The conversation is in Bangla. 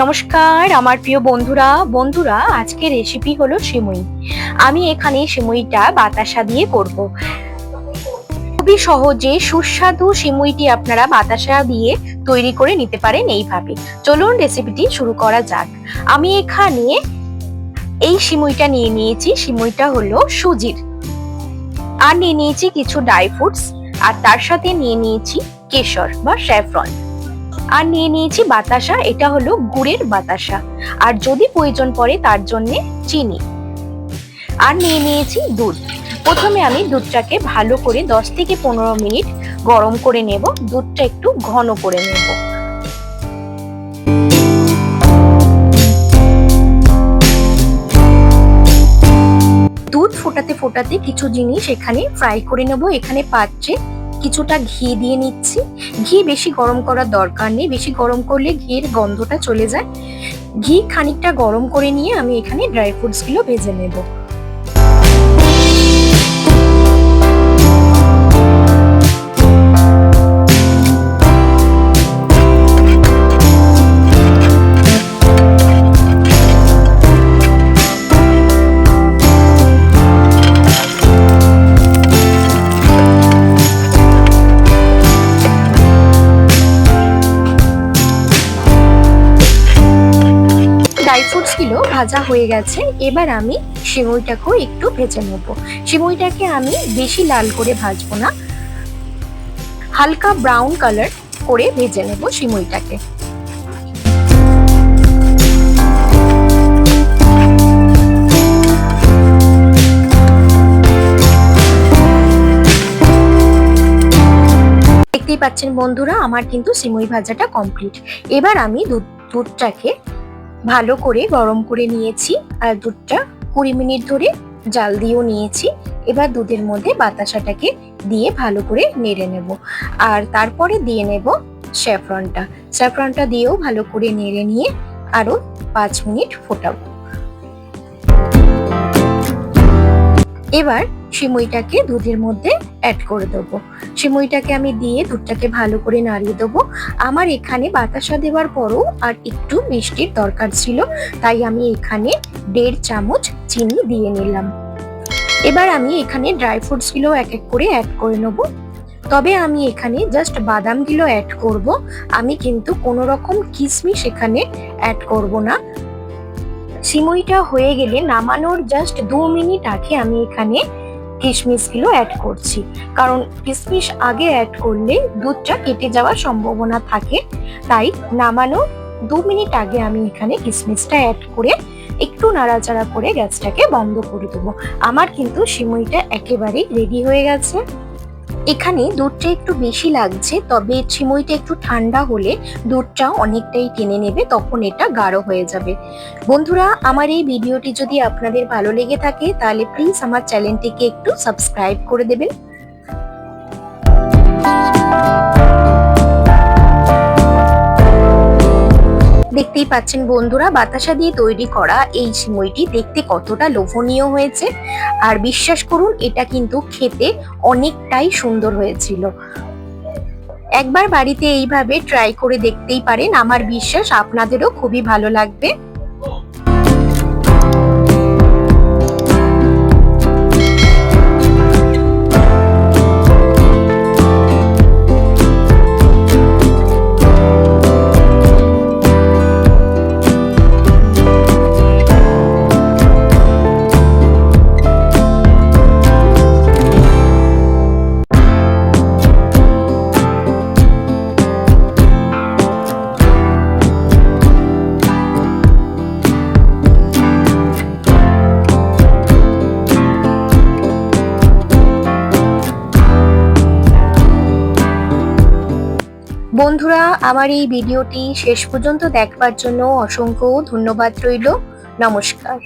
নমস্কার, আমার প্রিয় বন্ধুরা বন্ধুরা আজকে রেসিপি হলো সিমুই। আমি এখানে সিমুইটা বাতাসা দিয়ে করব। খুবই সহজে সুস্বাদু সিমুইটি আপনারা বাতাসা দিয়ে তৈরি করে নিতে পারেন এইভাবে। চলুন রেসিপিটি শুরু করা যাক। আমি এখানে এই সিমুইটা নিয়ে নিয়েছি। সিমুইটা হলো সুজির। আর নিয়ে নিয়েছি কিছু ড্রাই ফ্রুটস আর তার সাথে নিয়ে নিয়েছি কেশর বা স্যাফরন আর নিয়ে নিয়েছি বাতাসা, এটা হলো গুড়ের বাতাসা। আর যদি প্রয়োজন পড়ে তার জন্য চিনি। আর নিয়ে নিয়েছি দুধ। প্রথমে আমি দুধটাকে ভালো করে দশ থেকে পনেরো মিনিট গরম করে নেব। দুধটা একটু ঘন করে নেব। দুধ ফোটাতে ফোটাতে কিছু জিনিস এখানে ফ্রাই করে নেব। এখানে পাত্রে কিছুটা ঘি দিয়ে নিচ্ছি। ঘি বেশি গরম করার দরকার নেই, বেশি গরম করলে ঘিয়ের গন্ধটা চলে যায়। ঘি খানিকটা গরম করে নিয়ে আমি এখানে ড্রাই ফ্রুটসগুলো ভেজে নেব। গুলো ভাজা হয়ে গেছে। এবার আমি সিমুইটাকেও একটু ভেজে নেব। সিমুইটাকে আমি বেশি লাল করে ভাজবো না। হালকা ব্রাউন কালার করে ভেজে নেব সিমুইটাকে দেখতেই পাচ্ছেন বন্ধুরা, আমার কিন্তু সিমুই ভাজাটা কমপ্লিট। এবার আমি দুধ দুধটাকে ভালো করে গরম করে নিয়েছি আর দুধটা কুড়ি মিনিট ধরে জাল দিয়েও নিয়েছি। এবার দুধের মধ্যে বাতাসাটাকে দিয়ে ভালো করে নেড়ে নেব। আর তারপরে দিয়ে নেব স্যাফরনটা। স্যাফরনটা দিয়েও ভালো করে নেড়ে নিয়ে আরও পাঁচ মিনিট ফোটাবো। এবার সিমুইটাকে দুধের মধ্যে অ্যাড করে দেবো। সিমুইটাকে আমি দিয়ে দুধটাকে ভালো করে নাড়িয়ে দেবো। আমার এখানে বাতাসা দেওয়ার পরও আর একটু মিষ্টির দরকার ছিল, তাই আমি এখানে দেড় চামচ চিনি দিয়ে নিলাম। এবার আমি এখানে ড্রাই ফ্রুটসগুলো এক এক করে অ্যাড করে নেব। তবে আমি এখানে জাস্ট বাদামগুলো অ্যাড করব। আমি কিন্তু কোনো রকম কিশমিশ এখানে অ্যাড করব না। সিমুইটা হয়ে গেলে নামানোর জাস্ট দু মিনিট আগে আমি এখানে কিশমিশগুলো অ্যাড করছি। কারণ কিশমিশ আগে অ্যাড করলে দুধটা কেটে যাওয়ার সম্ভাবনা থাকে। তাই নামানো দু মিনিট আগে আমি এখানে কিশমিশটা অ্যাড করে একটু নাড়াচাড়া করে গ্যাসটাকে বন্ধ করে দেবো। আমার কিন্তু সিমুইটা একেবারেই রেডি হয়ে গেছে। এখানে দুধটা একটু বেশি লাগছে, তবে ছিমুইটা একটু ঠান্ডা হলে দুধটা অনেকটাই টেনে নেবে, তখন এটা গাঢ় হয়ে যাবে। বন্ধুরা, আমার এই ভিডিওটি যদি আপনাদের ভালো লেগে থাকে, তাহলে প্লিজ আমার চ্যানেলটিকে একটু সাবস্ক্রাইব করে দেবেন। দেখতেই পাচ্ছেন বন্ধুরা, বাতাসা দিয়ে তৈরি করা এই সিমইটি দেখতে কতটা লোভনীয় হয়েছে। আর বিশ্বাস করুন, এটা কিন্তু খেতে অনেকটাই সুন্দর হয়েছিল। একবার বাড়িতে এইভাবে ট্রাই করে দেখতেই পারেন। আমার বিশ্বাস আপনাদেরও খুবই ভালো লাগবে। বন্ধুরা আমার এই ভিডিওটি শেষ পর্যন্ত দেখবার জন্য অসংখ্য ধন্যবাদ রইল। নমস্কার।